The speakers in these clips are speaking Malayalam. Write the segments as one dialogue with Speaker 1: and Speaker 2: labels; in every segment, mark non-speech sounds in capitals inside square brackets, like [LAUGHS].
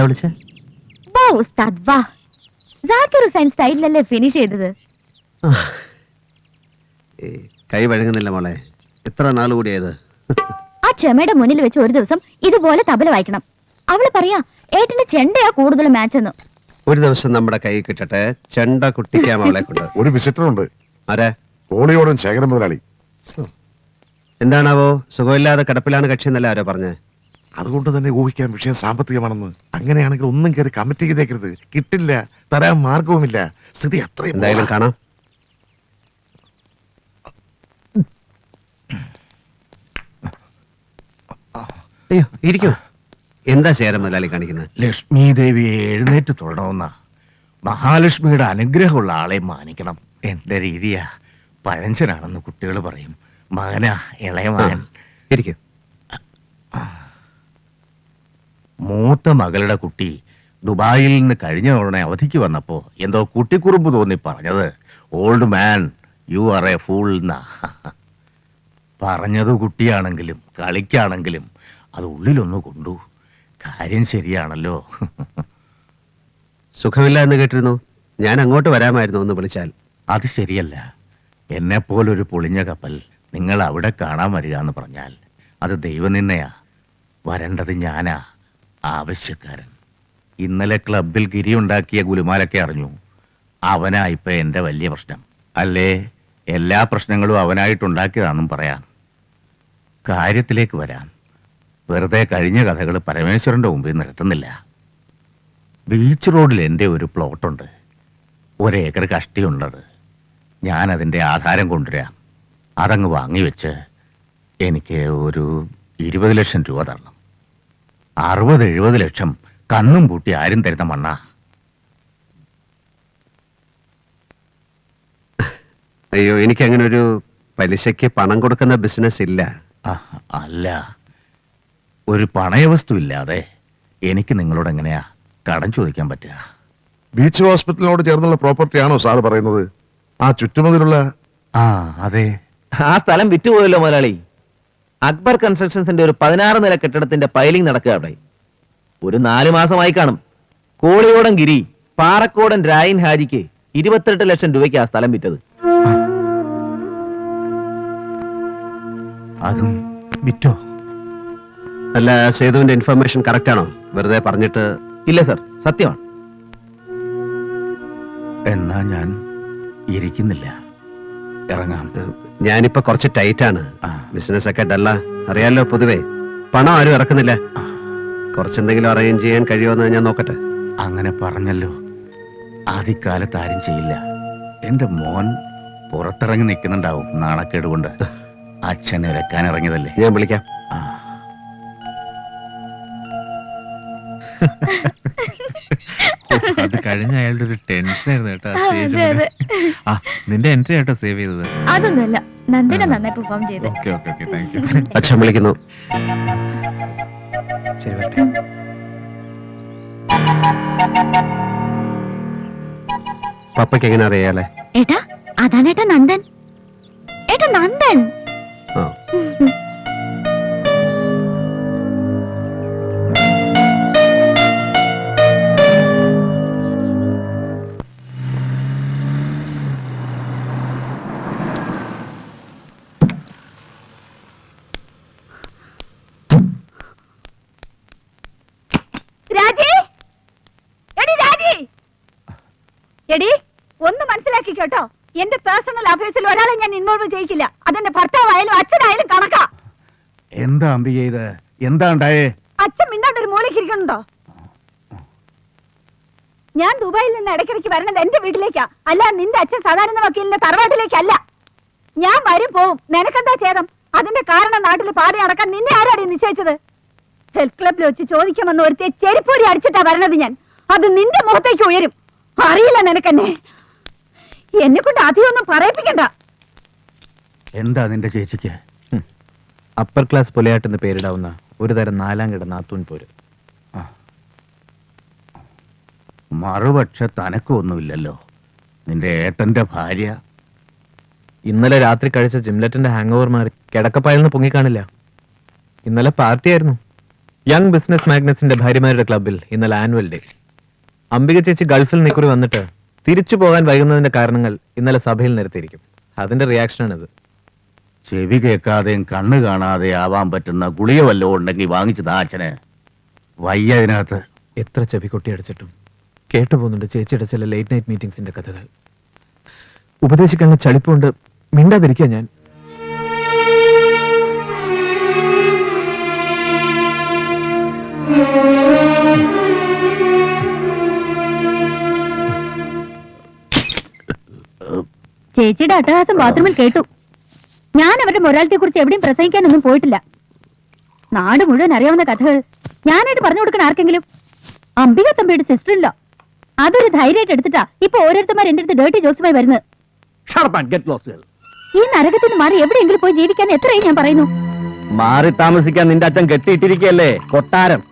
Speaker 1: എന്താ വിളിച്ച?
Speaker 2: വാ ഉസ്താദ് വാ. ജാക്കിർ ഹുസൈൻ സ്റ്റൈലിലല്ലേ ഫിനിഷ് ചെയ്തത്?
Speaker 1: കൈ വഴങ്ങുന്നില്ല മോളെ. എത്ര നാൾ കൂടിയത്
Speaker 2: ആ ക്ഷമയുടെ മുന്നിൽ വെച്ച് ഒരു ദിവസം ഇതുപോലെ തബല വായിക്കണം. അവൾ പറയാ ഏട്ടന് ചെണ്ടയാ കൂടുതൽ മാച്ച് എന്ന്.
Speaker 1: ഒരു ദിവസം നമ്മുടെ കൈ കിട്ടട്ടെ. ചെണ്ട കുട്ടിക്കാം അവളെ കൊണ്ട്.
Speaker 3: ഒരു വിസിറ്റർ ഉണ്ട്
Speaker 1: ആരാ?
Speaker 3: കോളിയോടും ശേഖരൻ മുതലാളി.
Speaker 1: എന്താണാവോ? സുഖമില്ലാതെ കിടപ്പിലാണ് കക്ഷി എന്നല്ല ആരോ പറഞ്ഞേ?
Speaker 3: അതുകൊണ്ട് തന്നെ ഊഹിക്കാൻ വിഷയം സാമ്പത്തികമാണെന്ന്. അങ്ങനെയാണെങ്കിൽ ഒന്നും കയറി കമ്മിറ്റി ചെയ്തേക്കരുത്. കിട്ടില്ല തരാൻ മാർഗവുമില്ല. സ്ഥിതി അത്രയും
Speaker 1: എന്തായാലും കാണാം. അയ്യോ ഇരിക്കൂ. എന്താ ശേരം മുതലാളി കാണിക്കുന്നത്?
Speaker 4: ലക്ഷ്മി ദേവിയെ എഴുന്നേറ്റ് തൊഴണമെന്ന മഹാലക്ഷ്മിയുടെ അനുഗ്രഹമുള്ള ആളെ മാനിക്കണം. എന്റെ രീതിയാ. പഴഞ്ചനാണെന്ന് കുട്ടികൾ പറയും. മകനാ ഇളയ മകൻ.
Speaker 1: ഇരിക്കൂ.
Speaker 4: മൂത്ത മകളുടെ കുട്ടി ദുബായിൽ നിന്ന് കഴിഞ്ഞ ഉടനെ അവധിക്ക് വന്നപ്പോ എന്തോ കുട്ടിക്കുറുമ്പ് തോന്നി പറഞ്ഞത്. Old man you are a fool എന്നാ പറഞ്ഞത് കുട്ടിയാണെങ്കിലും കളിക്കാണെങ്കിലും അത് ഉള്ളിലൊന്ന് കൊണ്ടു. കാര്യം ശരിയാണല്ലോ.
Speaker 1: സുഖമില്ല എന്ന് കേട്ടിരുന്നു. ഞാൻ അങ്ങോട്ട് വരാമായിരുന്നു ഒന്ന് വിളിച്ചാൽ.
Speaker 4: അത് ശരിയല്ല. എന്നെപ്പോലൊരു പൊളിഞ്ഞ കപ്പൽ നിങ്ങൾ അവിടെ കാണാൻ വരിക എന്ന് പറഞ്ഞാൽ അത് ദൈവനിന്നയാ വരേണ്ടത് ഞാനാ. ആവശ്യക്കാരൻ. ഇന്നലെ ക്ലബിൽ ഗിരി ഉണ്ടാക്കിയ ഗുലുമാലൊക്കെ അറിഞ്ഞു. അവനാ ഇപ്പൊ എന്റെ വലിയ പ്രശ്നം. അല്ലേ? എല്ലാ പ്രശ്നങ്ങളും അവനായിട്ടുണ്ടാക്കിയതാണെന്നും പറയാം. കാര്യത്തിലേക്ക് വരാം. വെറുതെ കഴിഞ്ഞ കഥകൾ പരമേശ്വരന്റെ മുമ്പിൽ നിർത്തുന്നില്ല ബീച്ച് റോഡിൽ എന്റെ ഒരു പ്ലോട്ടുണ്ട്. ഒരേക്കർ കഷ്ടിയുള്ളത്. ഞാൻ അതിന്റെ ആധാരം കൊണ്ടുവരാം. അതങ്ങ് വാങ്ങിവെച്ച് എനിക്ക് ഒരു ഇരുപത് ലക്ഷം രൂപ തരണം. അറുപത് എഴുപത് ലക്ഷം കണ്ണും പൂട്ടി ആരും തരുന്ന മണ്ണാ.
Speaker 1: അയ്യോ എനിക്ക് അങ്ങനെ ഒരു പലിശയ്ക്ക് പണം കൊടുക്കുന്ന ബിസിനസ് ഇല്ല.
Speaker 4: അല്ല. ഒരു പണയവസ്തു ഇല്ലാതെ എനിക്ക് നിങ്ങളോട് എങ്ങനെയാ കടം ചോദിക്കാൻ പറ്റുക?
Speaker 3: ബീച്ച് ഹോസ്പിറ്റലിനോട് ചേർന്നുള്ള പ്രോപ്പർട്ടി ആണോ സാറ് പറയുന്നത്? ആ ചുറ്റുമതിലുള്ള
Speaker 4: ആ അതെ.
Speaker 5: ആ സ്ഥലം വിറ്റുപോയല്ലോ മുതലാളി. അക്ബർ കൺസ്ട്രക്ഷൻസിന്റെ ഒരു പതിനാറ് നില കെട്ടിടത്തിന്റെ പൈലിംഗ് നടക്കുക അവിടെ. ഒരു നാല് മാസമായി കാണും. കോളിയോടൻ ഗിരി പാറക്കോടൻ രായൻ ഹാജിക്ക് ഇരുപത്തെട്ട് ലക്ഷം രൂപയ്ക്ക് ആ സ്ഥലം വിറ്റത്.
Speaker 4: അതും വിറ്റോ?
Speaker 1: അല്ല സേതുവിന്റെ ഇൻഫർമേഷൻ കറക്റ്റ് ആണോ? വെറുതെ പറഞ്ഞിട്ട്
Speaker 5: ഇല്ല സർ സത്യമാണ്.
Speaker 4: എന്നാ ഞാൻ ഇരിക്കുന്നില്ല. ഇറങ്ങാം.
Speaker 1: ഞാനിപ്പോ കുറച്ച് ടൈറ്റ് ആണ്. ബിസിനസ് ഒക്കെ ഡല്ല അറിയാലോ പൊതുവെ പണം ആരും ഇറക്കുന്നില്ല. കുറച്ചെന്തെങ്കിലും അറേഞ്ച് ചെയ്യാൻ കഴിയുമെന്ന് ഞാൻ നോക്കട്ടെ.
Speaker 4: അങ്ങനെ പറഞ്ഞല്ലോ. ആദ്യകാലത്ത് ആരും ചെയ്യില്ല. എന്റെ മോൻ പുറത്തിറങ്ങി നിൽക്കുന്നുണ്ടാവും നാണക്കേട് കൊണ്ട്. [LAUGHS] അച്ഛൻ ഇറക്കാൻ ഇറങ്ങിയതല്ലേ?
Speaker 1: ഞാൻ വിളിക്കാം.
Speaker 4: ആ, [LAUGHS]
Speaker 6: അത് കഴിഞ്ഞ അയാളുടെ ഒരു ടെൻഷൻ ആയിരുന്നു കേട്ടോ
Speaker 2: അതെ, അതെ.
Speaker 6: ആ നിന്റെ എൻട്രി ആട്ടോ സേവ് ചെയ്തത്.
Speaker 2: അതൊന്നുമല്ല നന്ദന നന്നായി പെർഫോം ചെയ്ത്.
Speaker 6: Okay okay okay thank you [LAUGHS]
Speaker 1: അച്ഛൻ വിളിക്കുന്നു.
Speaker 6: ശരി വരട്ടെ.
Speaker 1: പപ്പയ്ക്ക് എങ്ങനെ അറിയാലേ
Speaker 2: ഏട്ടാ അതാണ് ഏട്ടാ നന്ദൻ. ഏട്ടാ നന്ദൻ.
Speaker 7: അഫയേഴ്സിൽ ഒരാളെ ഞാൻ ഇൻവോൾവ് ചെയ്യിക്കില്ല അതെന്റെ ഭർത്താവായാലും അച്ഛനായാലും കണക്കാ.
Speaker 4: എന്താ അമ്പിക ഇത് എന്താ ഉണ്ടായേ?
Speaker 7: അച്ഛൻ മിണ്ടാണ്ട് ഒരു മൂലയ്ക്ക് ഇരിക്കണുണ്ടോ ഞാൻ ദുബായിൽ നിന്ന് ഇടയ്ക്കിടയ്ക്ക് വരണത് എന്റെ വീട്ടിലേക്കാ. അല്ല നിന്റെ അച്ഛൻ സാധാരണ വക്കീലിന്റെ തറവാട്ടിലേക്കല്ല. ഞാൻ വരും പോവും. നിനക്കെന്താ ചേതം അതിന്റെ കാരണം നാട്ടിൽ പാടി നടക്കാൻ നിന്നെ ആരാടി നിശ്ചയിച്ചത്? ഹെൽത്ത് ക്ലബിൽ വെച്ച് ചോദിക്കുമെന്ന് ഒരുത്തെ ചെരിപ്പൂരി അടിച്ചിട്ടാ വരണത് ഞാൻ. അത് നിന്റെ മുഖത്തേക്ക് ഉയരും. അറിയില്ല നിനക്കെന്നെ. എന്നെ കൊണ്ട് അധികമൊന്നും പറയിപ്പിക്കണ്ട.
Speaker 4: എന്താ നിന്റെ ചേച്ചിക്ക്?
Speaker 6: അപ്പർ ക്ലാസ് പുലയാട്ടെന്ന് പേരിടാവുന്ന ഒരു തരം നാലാം കിട നാത്തൂൻ പോര്.
Speaker 4: മറുപക്ഷ തനക്കൊന്നുമില്ലല്ലോ നിന്റെ ഏട്ടന്റെ ഭാര്യ.
Speaker 6: ഇന്നലെ രാത്രി കഴിച്ച ജിംലറ്റിന്റെ ഹാങ് ഓവർ മാറി കിടക്കപ്പായിൽ നിന്ന് പൊങ്ങിക്കാണില്ല. ഇന്നലെ പാർട്ടി ആയിരുന്നു യങ് ബിസിനസ് മാഗ്നസിന്റെ ഭാര്യമാരുടെ ക്ലബിൽ ഇന്നലെ ആനുവൽ ഡേ അംബിക ചേച്ചി ഗൾഫിൽ നിക്കുറി വന്നിട്ട് തിരിച്ചു പോകാൻ വൈകുന്നതിന്റെ കാരണങ്ങൾ ഇന്നലെ സഭയിൽ നിരത്തിയിരിക്കും. അതിന്റെ റിയാക്ഷനാണിത്
Speaker 4: ചെവി കേൾക്കാതെയും കണ്ണ് കാണാതെ ആവാൻ പറ്റുന്ന ഗുളിക വല്ലതും ഉണ്ടെങ്കിൽ വാങ്ങിച്ചതാ അച്ഛനെ. വയ്യ അതിനകത്ത്.
Speaker 6: എത്ര ചെവി കൊട്ടിയടിച്ചിട്ടും. കേട്ടുപോകുന്നുണ്ട് ചേച്ചിയുടെ ചില ലേറ്റ് നൈറ്റ് മീറ്റിംഗ്സിന്റെ കഥകൾ. ഉപദേശിക്കാനുള്ള ചളിപ്പുണ്ട്. മിണ്ടാതിരിക്കുക ഞാൻ. [LAUGHS]
Speaker 2: ചേച്ചിയുടെ അട്ടഹാസം ബാത്റൂമിൽ കേട്ടു. ഞാൻ അവരുടെ മൊറാലിറ്റിയെ കുറിച്ച് എവിടെയും പ്രസംഗിക്കാനൊന്നും പോയിട്ടില്ല. നാട് മുഴുവൻ അറിയാവുന്ന കഥകൾ. ഞാനായിട്ട് പറഞ്ഞു കൊടുക്കണ ആർക്കെങ്കിലും? അംബിക തമ്പിയുടെ സിസ്റ്റർ ഇല്ല അതൊരു ധൈര്യമായിട്ട് എടുത്തിട്ടാ ഇപ്പൊ ഓരോരുത്തമാർ എന്റെ അടുത്ത് ഡേർട്ടി ജോക്സുമായി വരുന്നത്. ഈ നരകത്തിൽ നിന്ന് മാറി എവിടെയെങ്കിലും പോയി ജീവിക്കാൻ എത്രയും ഞാൻ പറയുന്നു.
Speaker 5: മാറി താമസിക്കാൻ നിന്റെ അച്ഛൻ കെട്ടിയിട്ടിരിക്കല്ലേ കൊട്ടാരം.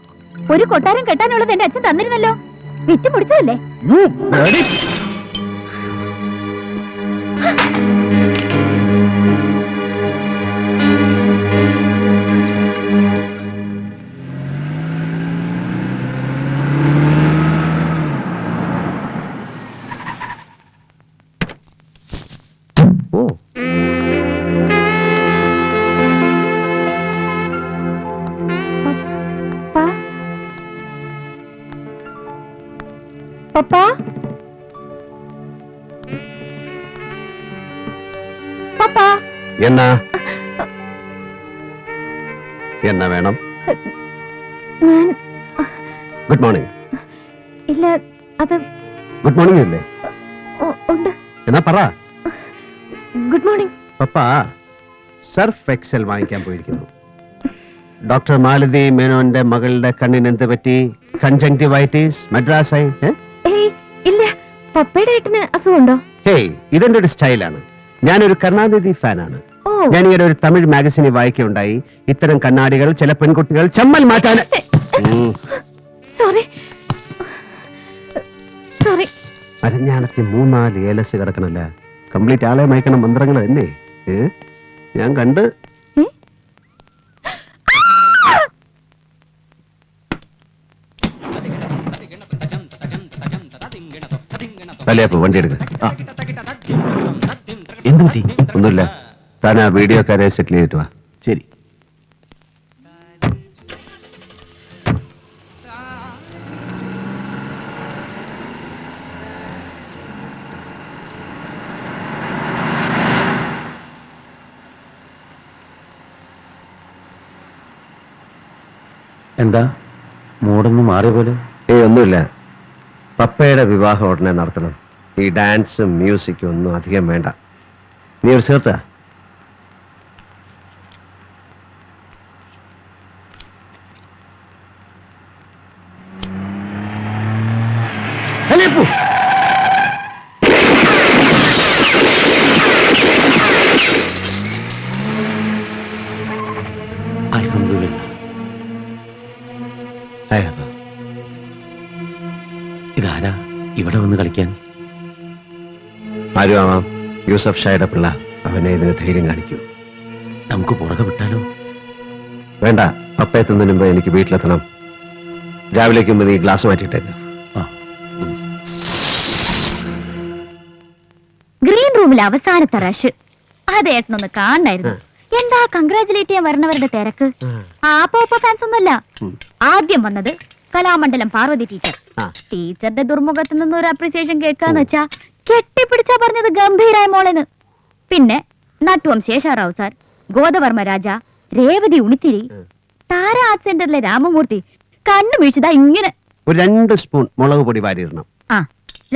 Speaker 2: ഒരു കൊട്ടാരം കെട്ടാനുള്ളത് എന്റെ അച്ഛൻ തന്നിരുന്നല്ലോ. വിറ്റ് Yeah. [LAUGHS]
Speaker 1: എന്നാ? എന്നാ വേണം?
Speaker 2: ഞാൻ
Speaker 1: ഗുഡ് മോർണിംഗ്
Speaker 2: ഇല്ല അത്
Speaker 1: ഗുഡ് മോർണിംഗ് അല്ലേ?
Speaker 2: ഉണ്ട്.
Speaker 1: എന്നാ പറ.
Speaker 2: ഗുഡ് മോർണിംഗ്
Speaker 1: പപ്പ സർഫ് എക്സൽ വാങ്ങിക്കാൻ പോയിരിക്കുന്നു. ഡോക്ടർ മാലതി മേനോന്റെ മകളുടെ കണ്ണിന് എന്ത് പറ്റി? കൺജങ്ടിവൈറ്റിസ് മദ്രാസായി? ഏ?
Speaker 2: ഇല്ല. പപ്പയുടെ ഏട്ടന് അസുഖമുണ്ടോ?
Speaker 1: ഹേയ് ഇതെന്റെ ഒരു സ്റ്റൈലാണ് ഞാനൊരു കരുണാനിധി ഫാനാണ് ഞാൻ ഈയിടെ ഒരു തമിഴ് മാഗസിനിൽ വായിക്കുകയുണ്ടായി. ഇത്തരം കണ്ണാടികൾ ചില പെൺകുട്ടികൾ ചമ്മൽ മാറ്റാൻ.
Speaker 2: സോറി സോറി
Speaker 1: മൂന്നാൽ ഏലസ് കിടക്കണല്ല? കംപ്ലീറ്റ് ആളെ മയക്കണ മന്ത്രങ്ങൾ തന്നെ? ഞാൻ കണ്ട് വണ്ടി എടുക്ക.
Speaker 5: എന്തു പറ്റി?
Speaker 1: ഒന്നുമില്ല. താൻ ആ വീഡിയോക്കാരെ സെറ്റിൽ ചെയ്തിട്ട് വാ.
Speaker 5: ശരി. എന്താ? മൂടൊന്നും മാറിയ പോലെ?
Speaker 1: ഏയ് ഒന്നുമില്ല. പപ്പയുടെ വിവാഹം ഉടനെ നടത്തണം. ഈ ഡാൻസും മ്യൂസിക്കും ഒന്നും അധികം വേണ്ട. നീ ഒരു ചേർത്താ
Speaker 5: വന്ന് കളിക്കാൻ?
Speaker 1: ആരും ആവാം യൂസഫ് ഷായുടെ പിള്ള. അവനെ ഇതിന് ധൈര്യം കാണിക്കൂ.
Speaker 5: നമുക്ക് പുറകെ വിട്ടാലോ?
Speaker 1: വേണ്ട. പപ്പ എത്തുന്നതിന് മുമ്പ് എനിക്ക് വീട്ടിലെത്തണം. രാവിലേക്ക് മുമ്പ് നീ ഗ്ലാസ് മാറ്റിയിട്ടേക്ക്
Speaker 2: ഗ്രീൻ റൂമിൽ അവസാനത്തെ റഷ് അത് ഏട്ടനൊന്ന് കാണണായിരുന്നു. എന്താ കൺഗ്രാചുലേറ്റ് ചെയ്യാൻ വരണവരുടെ തിരക്ക്? ആ. പോപ്പ ഫാൻസ് ഒന്നുമല്ല. ആദ്യം വന്നത് കലാമണ്ഡലം പാർവതി ടീച്ചർ. ടീച്ചറുടെ ദുർമുഖത്ത് നിന്ന് ഒരു അപ്രീസിയേഷൻ കേൾക്കാന്ന് വെച്ചാ കെട്ടിപ്പിടിച്ചാ പറഞ്ഞത് ഗംഭീരായ മോളെന്ന്. പിന്നെ നട്ടുവം ശേഷാറാവു സാർ ഗോദവർമ്മ രാജ രേവതി ഉണിത്തിരി. താര ആർട്ട് സെന്ററിലെ രാമമൂർത്തി കണ്ണു വീഴ്ചതാ ഇങ്ങനെ.
Speaker 1: ഒരു രണ്ട് സ്പൂൺ മുളക് പൊടി വാരിയിടണം.
Speaker 2: ആ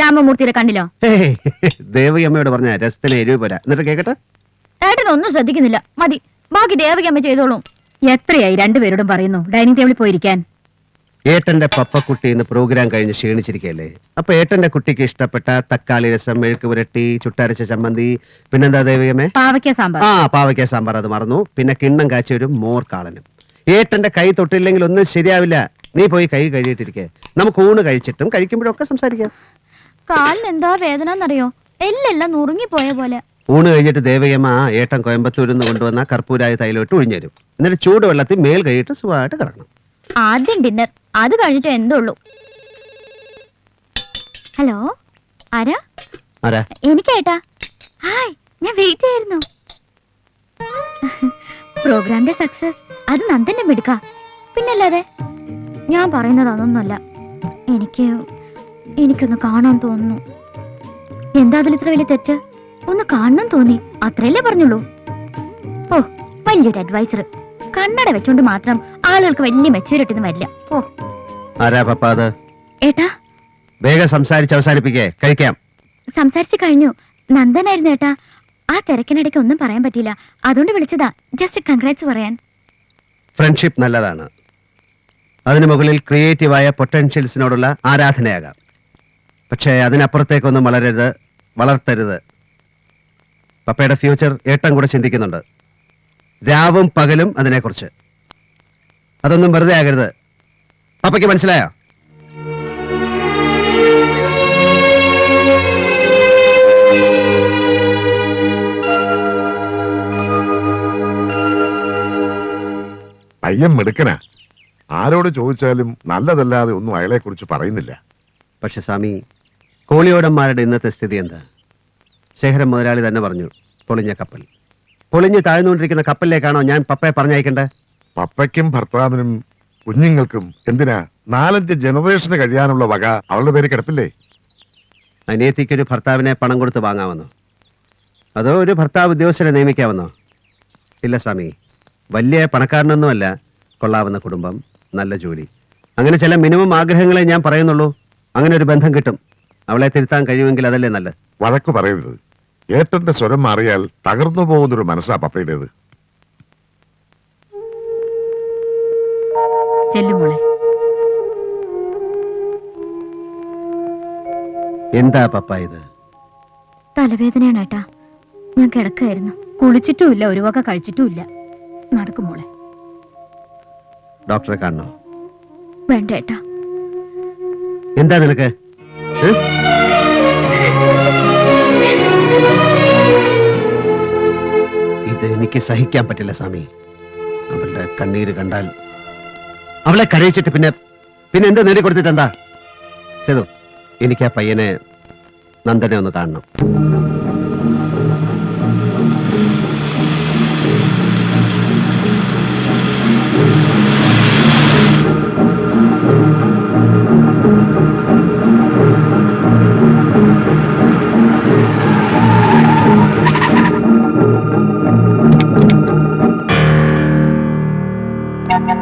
Speaker 2: രാമമൂർത്തിയുടെ കണ്ണിലോ?
Speaker 1: ദേവിയമ്മയോട് പറഞ്ഞ രസത്തിന് എരിവ് പോരാ. എന്നിട്ട് കേക്കട്ടെ?
Speaker 2: ഏട്ടൻ ഒന്നും ശ്രദ്ധിക്കുന്നില്ല. മതി ബാക്കി ദേവകി അമ്മ ചെയ്തോളൂ. എത്രയായി രണ്ടുപേരോടും പറയുന്നു? ഡൈനിങ് ടേബിളിൽ പോയിരിക്കാൻ.
Speaker 1: ഏട്ടന്റെ പപ്പക്കുട്ടി ഇന്ന് പ്രോഗ്രാം കഴിഞ്ഞ് ക്ഷീണിച്ചിരിക്കല്ലേ അപ്പൊ ഏട്ടന്റെ കുട്ടിക്ക് ഇഷ്ടപ്പെട്ട തക്കാളി രസം മെഴുക്ക് പുരട്ടി ചുട്ടരച്ച ചമ്മന്തി പിന്നെന്താ ദേവികമേ
Speaker 2: പാവയ്ക്ക സാമ്പാർ.
Speaker 1: ആ പാവയ്ക്ക സാമ്പാർ അത് മറന്നു. പിന്നെ കിണ്ണം കാച്ച ഒരു മോർ കാളനും ഏട്ടന്റെ കൈ തൊട്ടില്ലെങ്കിൽ ഒന്നും ശരിയാവില്ല. നീ പോയി കൈ കഴുകിയിട്ടിരിക്കെ. നമുക്ക് ഊണ് കഴിച്ചിട്ടും കഴിക്കുമ്പോഴൊക്കെ സംസാരിക്കാം.
Speaker 2: കാലിന് എന്താ വേദന എന്നറിയോ എല്ലെല്ലാം നുറുങ്ങിപ്പോയ പോലെ.
Speaker 1: ഊണ് കഴിഞ്ഞിട്ട് ദേവയമ്മ ആ ഏട്ടൻ കോയമ്പത്തൂരിൽ നിന്ന് കൊണ്ടുവന്ന കർപ്പൂരായ തൈലോട്ട് ഒഴിഞ്ഞു തരും. എന്നിട്ട് ചൂടുവെള്ളത്തിൽ മേൽ കൈയിട്ട് സുഖമായിട്ട് കിടക്കണം.
Speaker 2: ആദ്യം ഡിന്നർ അത് കഴിഞ്ഞിട്ട് എന്തുള്ളൂ ഹലോ ആരാ?
Speaker 1: ആരാ?
Speaker 2: എനിക്കേട്ടാ ഹായ് ഞാൻ വെയിറ്റ് ചെയ്യായിരുന്നു. പ്രോഗ്രാമിന്റെ സക്സസ് അത് നന്ദന്റെ മിടുക്ക. പിന്നല്ലാതെ ഞാൻ പറയുന്നത് അതൊന്നുമല്ല. എനിക്ക് എനിക്കൊന്ന് കാണാൻ തോന്നുന്നു. എന്താ അതിൽ ഇത്ര വലിയ തെറ്റ്? ഒന്ന് കാണണം തോന്നി. അത്രയല്ലേ പറഞ്ഞുള്ളൂ. ഓ വലിയൊരു അഡ്വൈസർ കണ്ണട വെച്ചോണ്ട് മാത്രം ആളുകൾക്ക് വലിയ മെച്ചൂരിറ്റി ഒന്നും വരില്ല. ഓ
Speaker 1: ആരാ പപ്പ അത്?
Speaker 2: ഏട്ടാ?
Speaker 1: വേഗം സംസാരിച്ച് അവസാനിപ്പിക്കേ. കഴിക്കാം.
Speaker 2: സംസാരിച്ചു കഴിഞ്ഞു. നന്ദനായിരുന്നു ഏട്ടാ. ആ തിരക്കിനിടയ്ക്ക് ഒന്നും പറയാൻ പറ്റിയില്ല. അതുകൊണ്ട് വിളിച്ചതാ. ജസ്റ്റ് കൺഗ്രാറ്റ്സ് പറയാൻ.
Speaker 1: ഫ്രണ്ട്ഷിപ്പ് നല്ലതാണ്. അതിനു മുകളിൽ ക്രിയേറ്റീവായ പൊട്ടൻഷ്യൽസിനോടുള്ള ആരാധനയാകാം. പക്ഷേ അതിനപ്പുറത്തേക്കൊന്നും വളരരുത് വളർത്തരുത്. പപ്പയുടെ ഫ്യൂച്ചർ ഏട്ടം കൂടെ ചിന്തിക്കുന്നുണ്ട്. രാവും പകലും അതിനെക്കുറിച്ച്. അതൊന്നും വെറുതെ ആകരുത്. പപ്പയ്ക്ക് മനസ്സിലായോ?
Speaker 3: പയ്യൻ മിടുക്കനാ. ആരോട് ചോദിച്ചാലും നല്ലതല്ലാതെ ഒന്നും അയാളെ കുറിച്ച് പറയുന്നില്ല.
Speaker 1: പക്ഷെ സ്വാമി കോളിയോടന്മാരുടെ ഇന്നത്തെ സ്ഥിതി എന്താ? ശേഖരം മുതലാളി തന്നെ പറഞ്ഞു പൊളിഞ്ഞ കപ്പൽ. പൊളിഞ്ഞ് താഴ്ന്നുകൊണ്ടിരിക്കുന്ന കപ്പലിലേക്കാണോ ഞാൻ പപ്പയെ പറഞ്ഞയക്കേണ്ടത്?
Speaker 3: പപ്പയ്ക്കും ഭർത്താവിനും കുഞ്ഞുങ്ങൾക്കും എന്തിനാ നാലഞ്ച് ജനറേഷന് കഴിയാനുള്ള വക അവളുടെ പേര് കിടപ്പില്ലേ?
Speaker 1: അനിയത്തിക്കൊരു ഭർത്താവിനെ പണം കൊടുത്ത് വാങ്ങാമെന്നോ? അതോ ഒരു ഭർത്താവ് ഉദ്യോഗസ്ഥരെ നിയമിക്കാമെന്നോ? ഇല്ല സ്വാമി. വലിയ പണക്കാരനൊന്നുമല്ല. കൊള്ളാവുന്ന കുടുംബം നല്ല ജോലി. അങ്ങനെ ചില മിനിമം ആഗ്രഹങ്ങളെ ഞാൻ പറയുന്നുള്ളൂ. അങ്ങനെ ഒരു ബന്ധം കിട്ടും. അവളെ തിരുത്താൻ കഴിയുമെങ്കിൽ അതല്ലേ നല്ലത്.
Speaker 3: വഴക്ക് പറയരുത്. ഏട്ടന്റെ സ്വരം മാറിയാൽ തകർന്നു പോകുന്നൊരു മനസ്സാ പപ്പയുടേത്.
Speaker 7: ചെല്ലുമോളെ
Speaker 1: എന്താ പപ്പ ഇത്?
Speaker 2: തലവേദനയാണ് ഏട്ടാ. ഞാൻ കിടക്കായിരുന്നു.
Speaker 7: കുളിച്ചിട്ടുമില്ല ഒരു വക കഴിച്ചിട്ടുമില്ല നടക്കുമോളെ
Speaker 1: ഡോക്ടറെ കാണണോ?
Speaker 2: വേണ്ട ഏട്ടാ.
Speaker 1: എന്താ നിനക്ക്? ഇത് എനിക്ക് സഹിക്കാൻ പറ്റില്ല സ്വാമി. അവളുടെ കണ്ണീര് കണ്ടാൽ അവളെ കരയിച്ചിട്ട് പിന്നെ പിന്നെ എന്താ നേടി കൊടുത്തിട്ടെന്താ? സേതു എനിക്ക് ആ പയ്യനെ നന്ദനെ ഒന്ന് കാണണം.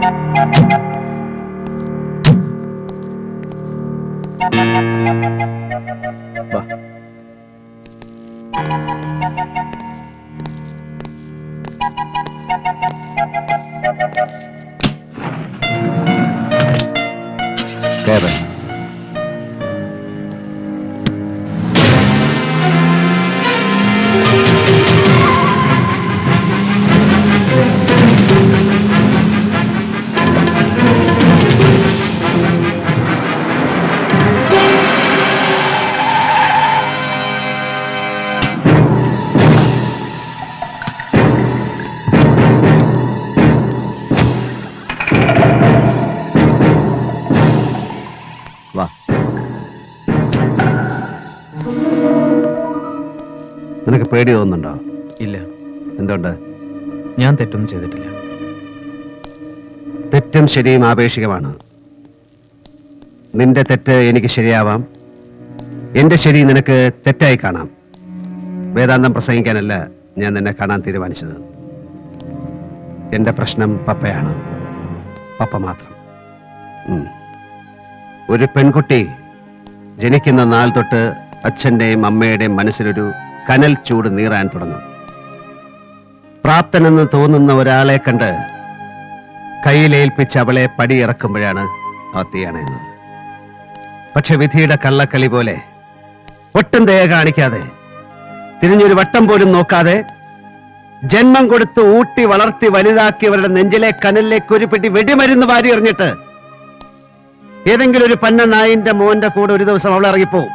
Speaker 6: വാ
Speaker 1: പേടി തോന്നുന്നുണ്ടോ?
Speaker 6: ഇല്ല.
Speaker 1: എന്തുകൊണ്ട്?
Speaker 6: ഞാൻ തെറ്റൊന്നും ചെയ്തിട്ടില്ല.
Speaker 1: തെറ്റും ശരിയും ആപേക്ഷികമാണ്. നിന്റെ തെറ്റ് എനിക്ക് ശരിയാവാം. എന്റെ ശരി നിനക്ക് തെറ്റായി കാണാം. വേദാന്തം പ്രസംഗിക്കാനല്ല ഞാൻ നിന്നെ കാണാൻ തീരുമാനിച്ചത്. എന്റെ പ്രശ്നം പപ്പയാണ്. പപ്പ മാത്രം. ഒരു പെൺകുട്ടി ജനിക്കുന്ന നാൾ തൊട്ട് അച്ഛന്റെയും അമ്മയുടെയും മനസ്സിലൊരു കനൽ ചൂട് നീറാൻ തുടങ്ങും. പ്രാപ്തനെന്ന് തോന്നുന്ന ഒരാളെ കണ്ട് കയ്യിലേൽപ്പിച്ച് അവളെ പടിയിറക്കുമ്പോഴാണ് തീയണയുന്നത് പക്ഷെ വിധിയുടെ കള്ളക്കളി പോലെ ഒട്ടും ദയ കാണിക്കാതെ തിരിഞ്ഞൊരു വട്ടം പോലും നോക്കാതെ ജന്മം കൊടുത്ത് ഊട്ടി വളർത്തി വലുതാക്കിയവരുടെ നെഞ്ചിലെ കനലിലേക്ക് ഒരു പിടി വെടിമരുന്ന് വാരി എറിഞ്ഞിട്ട് ഏതെങ്കിലും ഒരു പന്ന നായിന്റെ മോന്റെ കൂടെ ഒരു ദിവസം അവൾ ഇറങ്ങിപ്പോവും.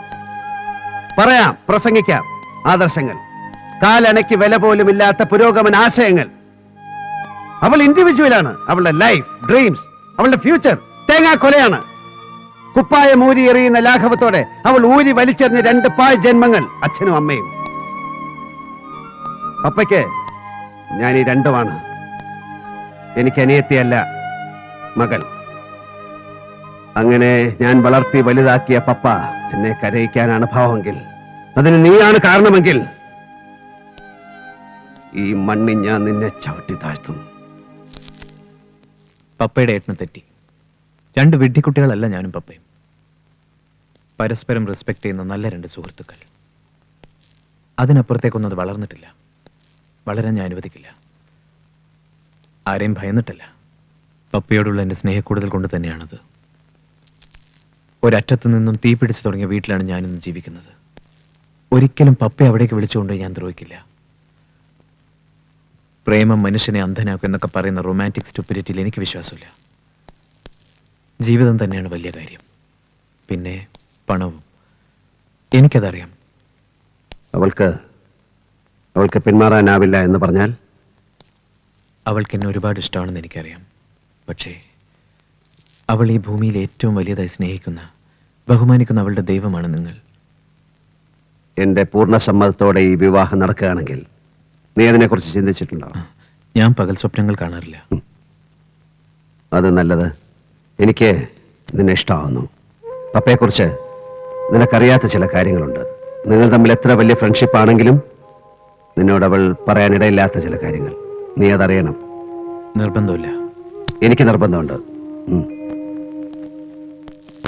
Speaker 1: പറയാം പ്രസംഗിക്കാം. ആദർശങ്ങൾ. കാലണയ്ക്ക് വില പോലും ഇല്ലാത്ത പുരോഗമന ആശയങ്ങൾ. അവൾ ഇൻഡിവിജ്വലാണ് അവളുടെ ലൈഫ് ഡ്രീംസ് അവളുടെ ഫ്യൂച്ചർ തേങ്ങാ കൊലയാണ്. കുപ്പായം ഊരി എറിയുന്ന ലാഘവത്തോടെ അവൾ ഊരി വലിച്ചെറിഞ്ഞ രണ്ട് പായ് ജന്മങ്ങൾ അച്ഛനും അമ്മയും. അപ്പയ്ക്ക് ഞാൻ ഈ രണ്ടുമാണ്. എനിക്ക് അനിയത്തിയല്ല മകൾ. അങ്ങനെ ഞാൻ വളർത്തി വലുതാക്കിയ പപ്പ എന്നെ കരയിക്കാനാണ് ഭാവമെങ്കിൽ അതിന് നീയാണ് കാരണമെങ്കിൽ ഈ മണ്ണി ഞാൻ നിന്നെ ചവിട്ടി താഴ്ത്തും.
Speaker 6: പപ്പയുടെ ഏട്ടന് തെറ്റി. രണ്ട് വിഡ്ഢിക്കുട്ടികളല്ല ഞാനും പപ്പയും. പരസ്പരം റെസ്പെക്ട് ചെയ്യുന്ന നല്ല രണ്ട് സുഹൃത്തുക്കൾ. അതിനപ്പുറത്തേക്കൊന്നും അത് വളർന്നിട്ടില്ല. വളരാൻ ഞാൻ അനുവദിക്കില്ല. ആരെയും ഭയന്നിട്ടല്ല. പപ്പയോടുള്ള എന്റെ സ്നേഹക്കൂടുതൽ കൊണ്ട് തന്നെയാണത്. ഒരറ്റത്ത് നിന്നും തീ പിടിച്ചു തുടങ്ങിയ വീട്ടിലാണ് ഞാനിന്ന് ജീവിക്കുന്നത്. ഒരിക്കലും പപ്പയെ അവിടേക്ക് വിളിച്ചുകൊണ്ട് ഞാൻ ദ്രോഹിക്കില്ല. പ്രേമം മനുഷ്യനെ അന്ധനാക്കും എന്നൊക്കെ പറയുന്ന റൊമാന്റിക് സ്റ്റുപ്പിലിറ്റിയിൽ എനിക്ക് വിശ്വാസമില്ല. ജീവിതം തന്നെയാണ് വലിയ കാര്യം. പിന്നെ പണവും. എനിക്കതറിയാം.
Speaker 1: അവൾക്ക് അവൾക്ക് പിന്മാറാനാവില്ല എന്ന് പറഞ്ഞാൽ?
Speaker 6: അവൾക്ക് എന്നെ ഒരുപാട് ഇഷ്ടമാണെന്ന് എനിക്കറിയാം. പക്ഷേ അവൾ ഈ ഭൂമിയിൽ ഏറ്റവും വലിയതായി സ്നേഹിക്കുന്ന ബഹുമാനിക്കുന്ന അവളുടെ ദൈവമാണ് നിങ്ങൾ.
Speaker 1: എന്റെ പൂർണ സമ്മതത്തോടെ ഈ വിവാഹം നടക്കുകയാണെങ്കിൽ നീ അതിനെക്കുറിച്ച് ചിന്തിച്ചിട്ടുണ്ടോ?
Speaker 6: ഞാൻ പകൽ സ്വപ്നങ്ങൾ കാണാറില്ല.
Speaker 1: അത് നല്ലത്. എനിക്ക് നിന്നെ ഇഷ്ടമാവുന്നു. പപ്പയെക്കുറിച്ച് നിനക്കറിയാത്ത ചില കാര്യങ്ങളുണ്ട്. നിങ്ങൾ തമ്മിൽ എത്ര വലിയ ഫ്രണ്ട്ഷിപ്പ് ആണെങ്കിലും നിന്നോട് അവൾ പറയാനിടയില്ലാത്ത ചില കാര്യങ്ങൾ. നീ അതറിയണം.
Speaker 6: നിർബന്ധമില്ല.
Speaker 1: എനിക്ക് നിർബന്ധമുണ്ട്.